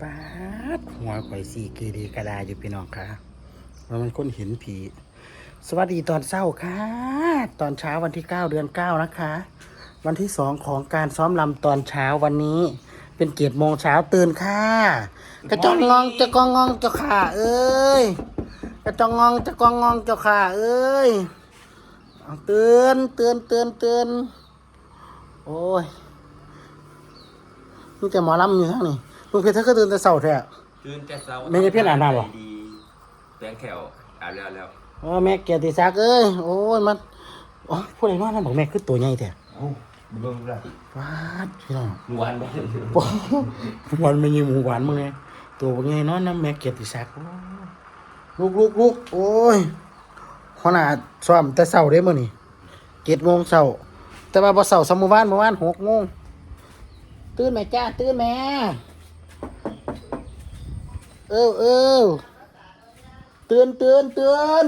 ปาดหัวข่อยสีกีดีกระดาอยู่พี่น้องค่ะว่ามันคนเห็นผี สวัสดีตอนเช้าค่ะ ตอนเช้าวันที่9เดือน9นะคะ วันที่2ของการซ้อมลำตอนเช้าวันนี้ เป็นเกียรติโมงเช้าตื่นค่ะกระจองงองจะกองงองเจ้าค่ะ เอ้ยกระจองงองจะกองงองเจ้าค่ะ เอ้ยเตื่นตื่นตื่นตื่นโอ้ยนี่แต่หมอลำอยู่ข้างนี่ ลุงเพชรเธอก็ตื่นแต่เช้าแท้ ตื่นแต่เช้าไม่ได้เพี้ยนอาบน้ำหรอ ดีแปรงแขวอาบแล้วแล้วโอ้แม่เกียรติศักดิ์เอ้ยโอ้ยมันโอ้ยผู้ใดนอนนั่นบอกแม่คือตัวใหญ่แท้โอ้เบิ่งได้ว้าดพี่น้องหวานบ่ปอวันไม่ยิงหมูหวานมึงไงตัวบอกไงนอนน้ำแม่เกียรติศักดิ์ลูกลูกลูกโอ้ยขนาดซ้อมแต่เช้าเด้มื้อนี่เจ็ดโมงเช้าแต่ว่าพอเช้าสมมุติวานเมื่อวานหกโมงตื่นแม่จ้าตื่นแม่ เออเออตื่นเตื่นเตื่น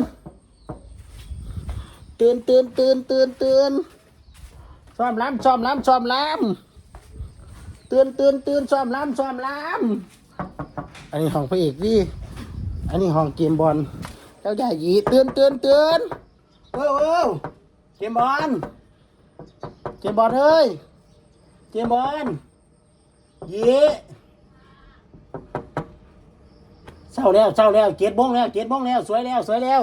เตื่นเตื่นเตื่นเตื่นเตื่นซ้อมล้ำซ้อมล้ำซ้อมล้ำเตื่นเตื่นเตื่นซ้อมล้ำซ้อมล้ำอันนี้ห้องพระเอกดิอันนี้ห้องเกมบอลเจ้าใหญ่ยีเตื่นเตื่นเตื่นเออเออเกมบอลเกมบอลเฮ้ยเกมบอลยี เศร้าแล้วเศร้าแล้วเจ็ดโมงแล้วเจ็ดโมงแล้ว สวยแล้ว สวยแล้ว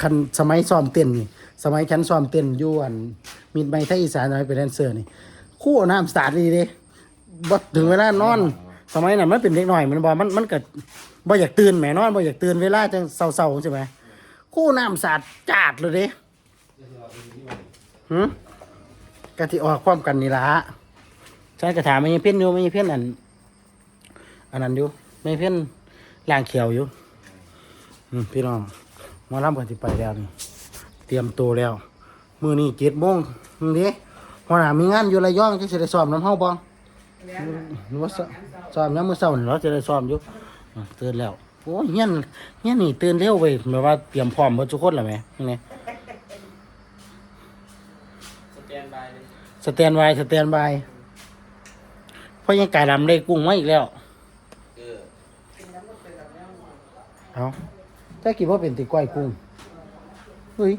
คันสมัยซ้อมเต้นนี่สมัยฉันซ้อมเต้นอยู่อันมีไม้ไทยอีสานอะไรเป็นแดนเซอร์นี่คู่น้ำสาดดีเด้บ่ถึงเวลานอน สมัยนั้นมันเป็นเด็กหน่อยมันบ่มันมันเก็บ่อยากตื่นแหมนอนบ่อยากตื่นเวลาจังเศร้าๆใช่ไหมคู่น้ำสาดจาดเลยเด้หืมกะที่ออกความกันนี่ละ ใช่กระถามไม่เพี้ยนอยู่ไม่เพี้ยนอัน อันนั้นอยู่ไม่เพี้ยนล่างเขียวอยู่อืมพี่น้องหมาล่ำกันที่ไปแล้วนี่ เตรียมตัวแล้ว มือนี่เจ็ดโมงนี่หัวหน้ามีงานอยู่ระยองจะได้ซ้อมน้ำเฮาบ้างหรือว่าซ้อซ้อมยังมือเช้านี่เราจะได้ซ้อมอยู่อะตื่นแล้วโอ้ยเงี้ยนเงี้ยนนี่ตื่นเร็วไปแบบว่าเตรียมพร้อมหมดทุกคนแล้วไหมนี่สแกนบายเลยสแตนบายสแตนบายเพราะยังไก่ดำได้กุ้งมาอีกแล้ว เออเอาถ้าคิดว่าเป็นติก้อยกุ้งเฮ้ย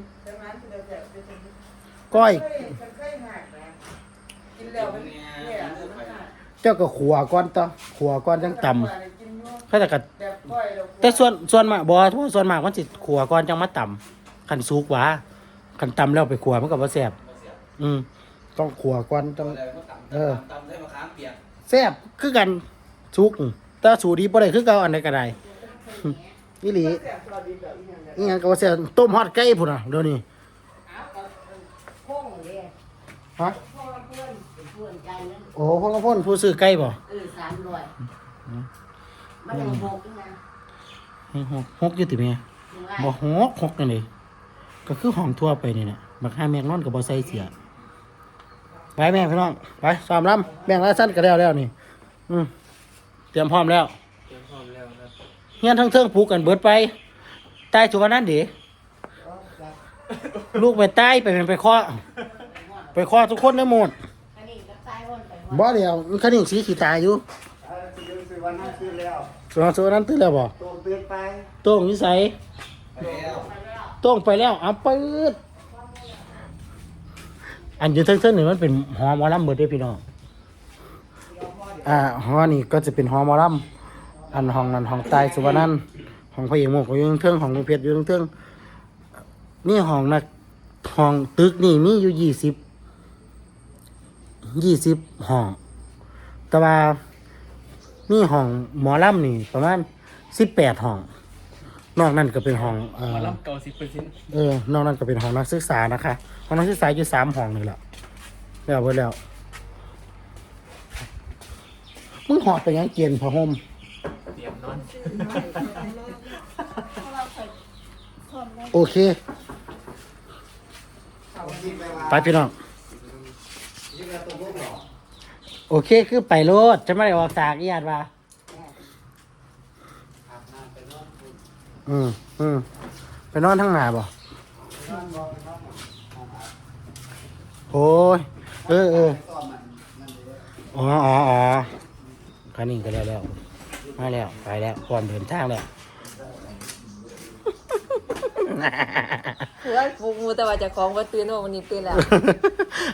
ก้อย เจ้าก็ขัวก้อนต่อขัวก้อนจังต่ำเขาแต่กัแต่ส่วนส่วนมากบอเพราะส่วนมากมันสิขัวก้อนจังมาต่ำขันสุกหวาขันต่ำแล้วไปขัวมันก็บ่แซ่บอืมต้องขัวก้อนต้อง เออ ตำได้มะขามเปียกแซ่บคือกันสุกแต่สูตรดีบ่ได้คือเก่าอันใดก็ได้อีหลีอีหยังก็ว่าแซ่บต้มฮอดไก่พุ่นน่ะเดี๋ยวนี้พงเลยฮะพงเพื่อนเป็นเพื่อนกันนั่นโอ้พ่อละพ่นผู้ซื้อไก่บ่เออสามร้อยมันยังหกนะให้หกหกอยู่ติแม่ยังไงบ่หกหกนั่นนี่ก็คือห้องทั่วไปนี่แหละบักห้าแมงนอนก็บ่ใส่เสีย ไปแม่พี่น้องไปซ้อมลำแบ่งละสั้นก็แล้วแล้วนี่ อืมเตรียมพร้อมแล้วเตรียมพร้อมแล้วครับเฮียนทั้งเทิงผูกกันเบิดไปใต้สุวรรณนั่นดิลูกไปใต้ไปเป็นไปเคาะไปเคาะทุกคนได้หมดอันนี้ก็ตายวนไปบ่เดียวมันคันนี้สีขีตายอยู่ซื้อวันนั้นซื้อแล้วส่วนส่วนนั้นตื่นแล้วบ่ตัวเปลี่ยนไปโต้งนิสัยแล้วโต้งไปแล้วเอาปืด อันอยู่เทิงๆนี่มันเป็นหอหมอลำเบิดเด้อพี่น้องอ่าหอนี่ก็จะเป็นหอหมอลำอันห้องนั้นห้องใต้สุวรรณันห้องพระเอกหมกก็อยู่เทิงๆห้องลุงเพชรอยู่เทิงๆนี่ห้องนักห้องตึกนี่มีอยู่ยี่สิบยี่สิบห้อง แต่ว่านี่ห้องหมอลำนี่ประมาณสิบแปดห้อง นอกนั้นก็เป็นห้องเอ่อมาลำเก่าสิบเปอร์เซ็นต์เออนอกนั้นก็เป็นห้องนักศึกษานะคะห้องนักศึกษาอยู่สามห้องนี่แหละแล้วไปแล้ว มึงหอดไปยังเกียนผ้าห่มเตรียมนอนโอเค ไปพี่น้อง โอเคคือไปโลดจะไม่ได้ออกจากอียาดว่า อืมอืมไปนอนทั้งหนาบ่ โอ้ย เออเอออ๋ออ๋ออ๋อคันนี้ก็แล้วแล้ว มาแล้ว ไปแล้วพร้อมเดินทางแล้วคือว่าฟูมูแต่ว่าเจะของว่าตื่นว่าวันนี้ตื่นแล้ว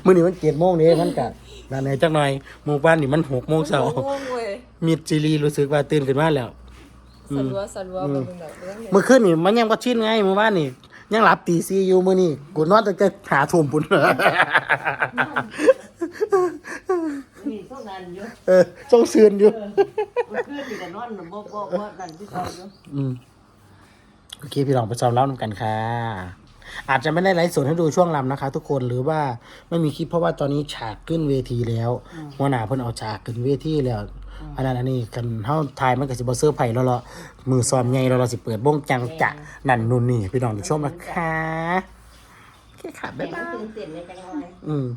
มื้อนี้มันเจ็ดโมงนี่มันกะนั่นแหละจักหน่อยหมู่บ้านนี่มันหกโมงเช้า โอ้โหเว้ยมีจีรีรู้สึกว่าตื่นขึ้นมาแล้ว สลัวสลัวแบบมึงแบบเรื่องเลยเมื่อคืนนี่มันยังบ่ชินไงเมื่อวานนี่ ยังหลับตีซีอยู่มื้อนี้กูนอนตั้งแต่หาทุ่มพุ่นมีเท่านั้นอยู่เออจงซืนอยู่เมื่อคืนนี่ก็นอนบ่บ่บ่นั่นที่เขาอยู่อืมโอเคพี่ลองไปซ้อมเล่านำกันค่ะ อาจจะไม่ได้ไลฟ์สดให้ดูช่วงลำนะคะ ทุกคนหรือว่าไม่มีคลิปเพราะว่าตอนนี้ฉากขึ้นเวทีแล้วหัวหน้าเพิ่นเอาฉากขึ้นเวทีแล้วอันนั้นอันนี้กันเฮาทายมันก็สิบ่เซอร์ไพรส์แล้วล่ะมือซ้อมใหญ่แล้วเราสิเปิดวงจังจะนั่นนู่นนี่พี่น้องได้ชมนะคะโอเคค่ะบ๊ายบาย ตื่นเต้นในจังหวะอืม